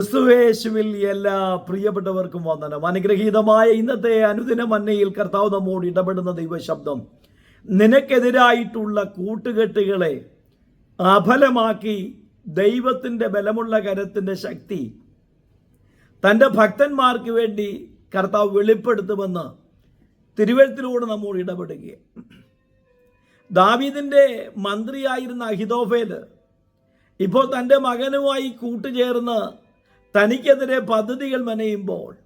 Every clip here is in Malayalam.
ക്രിസ്തുവേശുവിൽ എല്ലാ പ്രിയപ്പെട്ടവർക്കും വന്ദനം. അനുഗ്രഹീതമായ ഇന്നത്തെ അനുദിന മന്നയിൽ കർത്താവ് നമ്മോട് ഇടപെടുന്ന ദൈവശബ്ദം. നിനക്കെതിരായിട്ടുള്ള കൂട്ടുകെട്ടുകളെ അഫലമാക്കി ദൈവത്തിന്റെ ബലമുള്ള കരത്തിന്റെ ശക്തി തന്റെ ഭക്തന്മാർക്ക് വേണ്ടി കർത്താവ് വെളിപ്പെടുത്തുമെന്ന് തിരുവഴുത്തിലൂടെ നമ്മോട് ഇടപെടുക ദാവീദിന്റെ മന്ത്രിയായിരുന്ന അഹിതോഫേൽ ഇപ്പോൾ തന്റെ മകനുമായി കൂട്ടുചേർന്ന് തനിക്കെതിരെ പദ്ധതികൾ മെനയുമ്പോൾ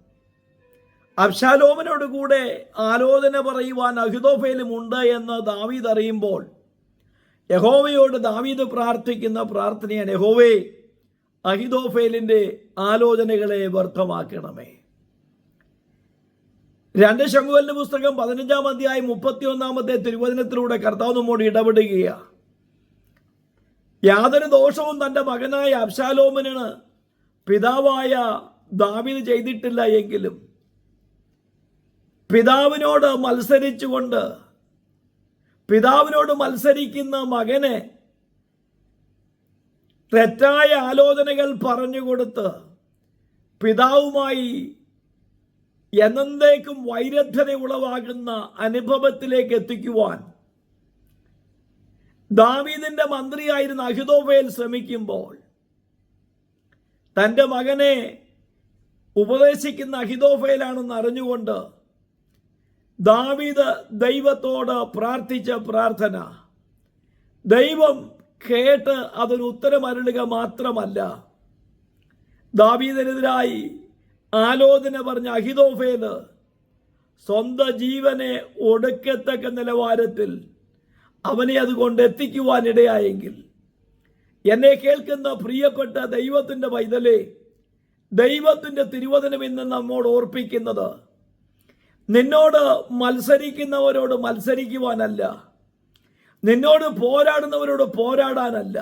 അബ്ഷാലോമനോട് കൂടെ ആലോചന പറയുവാൻ അഹിതോഫേലും ഉണ്ട് എന്ന് ദാവീദ് അറിയുമ്പോൾ യഹോവയോട് ദാവീദ് പ്രാർത്ഥിക്കുന്ന പ്രാർത്ഥനയാണ് യഹോവേ അഹിതോഫേലിന്റെ ആലോചനകളെ വ്യർത്ഥമാക്കണമേ. രണ്ട് ശങ്കുവലിന്റെ പുസ്തകം പതിനഞ്ചാം അധ്യായം മുപ്പത്തി ഒന്നാമത്തെ തിരുവചനത്തിലൂടെ കർത്താവ് നമ്മോട് ഇടപെടുകയാണ്. യാതൊരു ദോഷവും തന്റെ മകനായ അബ്ശാലോമിന് പിതാവായ ദാവീദ് ചെയ്തിട്ടില്ല എങ്കിലും പിതാവിനോട് മത്സരിച്ചുകൊണ്ട് പിതാവിനോട് മത്സരിക്കുന്ന മകനെ തെറ്റായ ആലോചനകൾ പറഞ്ഞുകൊടുത്ത് പിതാവുമായി എന്നേക്കും വൈരുദ്ധ്യത ഉളവാകുന്ന അനുഭവത്തിലേക്ക് എത്തിക്കുവാൻ ദാവീദിന്റെ മന്ത്രിയായിരുന്ന അഹിതോഫേൽ ശ്രമിക്കുമ്പോൾ തന്റെ മകനെ ഉപദേശിക്കുന്ന അഹിതോഫയിലാണെന്ന് അറിഞ്ഞുകൊണ്ട് ദാവീദ് ദൈവത്തോട് പ്രാർത്ഥിച്ച പ്രാർത്ഥന. ദൈവം കേട്ട് അതൊരു ഉത്തരമരളുക മാത്രമല്ല. ദാവീദിനെതിരായി ആലോചന പറഞ്ഞ അഹിതോഫേൽ സ്വന്തം ജീവനെ ഒടുക്കത്തക്ക നിലവാരത്തിൽ അവനെ അതുകൊണ്ട് എത്തിക്കുവാനിടയായെങ്കിൽ എന്നെ കേൾക്കുന്ന പ്രിയപ്പെട്ട ദൈവത്തിന്റെ പൈതലേ ദൈവത്തിന്റെ തിരുവചനം ഇന്ന് നമ്മോട് ഓർപ്പിക്കുന്നത് നിന്നോട് മത്സരിക്കുന്നവരോട് മത്സരിക്കുവാനല്ല നിന്നോട് പോരാടുന്നവരോട് പോരാടാനല്ല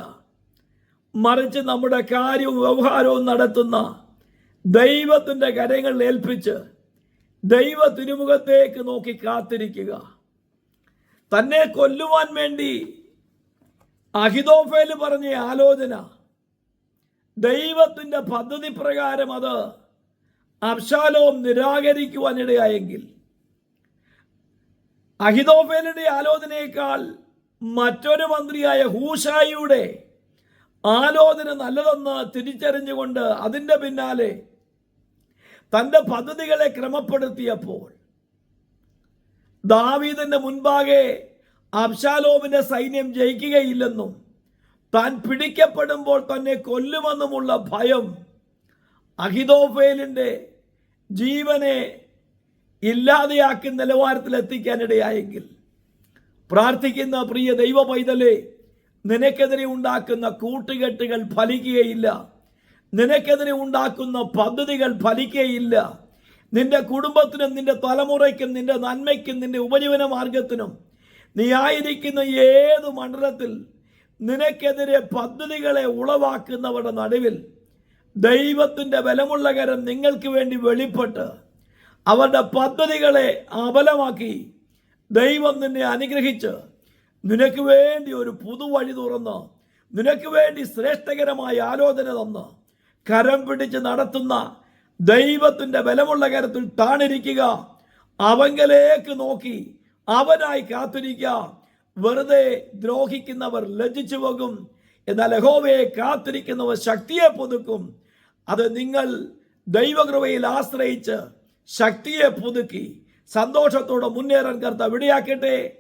മറിച്ച് നമ്മുടെ കാര്യവും വ്യവഹാരവും നടത്തുന്ന ദൈവത്തിന്റെ കരങ്ങളിൽ ഏൽപ്പിച്ച് ദൈവ തിരുമുഖത്തേക്ക് നോക്കി കാത്തിരിക്കുക. തന്നെ കൊല്ലുവാൻ വേണ്ടി അഹിതോഫേൽ പറഞ്ഞ ആലോചന. ദൈവത്തിന്റെ പദ്ധതി പ്രകാരം അത് അബ്ശാലോം നിരാകരിക്കുവാനിടയായെങ്കിൽ അഹിതോഫേലിന്റെ ആലോചനയേക്കാൾ മറ്റൊരു മന്ത്രിയായ ഹൂഷായിയുടെ ആലോചന നല്ലതെന്ന് തിരിച്ചറിഞ്ഞുകൊണ്ട് അതിന്റെ പിന്നാലെ തന്റെ പദ്ധതികളെ ക്രമപ്പെടുത്തിയപ്പോൾ ദാവീദിന്റെ മുൻപാകെ അബ്ശാലോമിന്റെ സൈന്യം ജയിക്കുകയില്ലെന്നും താൻ പിടിക്കപ്പെടുമ്പോൾ തന്നെ കൊല്ലുമെന്നുമുള്ള ഭയം അഹിതോഫേലിന്റെ ജീവനെ ഇല്ലാതെയാക്കി നിലവാരത്തിലെത്തിക്കാനിടയായെങ്കിൽ പ്രാർത്ഥിക്കുന്ന പ്രിയ ദൈവ പൈതലേ നിനക്കെതിരെ ഉണ്ടാക്കുന്ന കൂട്ടുകെട്ടുകൾ ഫലിക്കുകയില്ല. നിനക്കെതിരെ ഉണ്ടാക്കുന്ന പദ്ധതികൾ ഫലിക്കുകയില്ല. നിന്റെ കുടുംബത്തിനും നിന്റെ തലമുറയ്ക്കും നിന്റെ നന്മയ്ക്കും നിന്റെ ഉപജീവന മാർഗത്തിനും നീ ആയിരിക്കുന്ന ഏത് മണ്ഡലത്തിൽ നിനക്കെതിരെ പദ്ധതികളെ ഉളവാക്കുന്നവരുടെ നടുവിൽ ദൈവത്തിന്റെ ബലമുള്ള കരം നിങ്ങൾക്ക് വേണ്ടി വെളിപ്പെട്ട് അവരുടെ പദ്ധതികളെ അബലമാക്കി ദൈവം നിന്നെ അനുഗ്രഹിച്ച് നിനക്ക് വേണ്ടി ഒരു പുതുവഴി തുറന്ന് നിനക്ക് വേണ്ടി ശ്രേഷ്ഠകരമായ ആലോചന തന്ന് കരം പിടിച്ച് നടത്തുന്ന ദൈവത്തിന്റെ ബലമുള്ള കരത്തിൽ താണിരിക്കുക അവങ്കലേക്ക് നോക്കി അവനായി കാത്തിരിക്കുക വെറുതെ ദ്രോഹിക്കുന്നവർ ലജ്ജിച്ചു പോകും. എന്നാൽ യഹോവയെ കാത്തിരിക്കുന്നവർ ശക്തിയെ പുതുക്കും. അത് നിങ്ങൾ ദൈവകൃപയിൽ ആശ്രയിച്ച് ശക്തിയെ പുതുക്കി. സന്തോഷത്തോടെ മുന്നേറാൻ കർത്താവ് ഇടയാക്കട്ടെ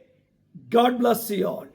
ഗോഡ് ബ്ലസ് യു ഓൾ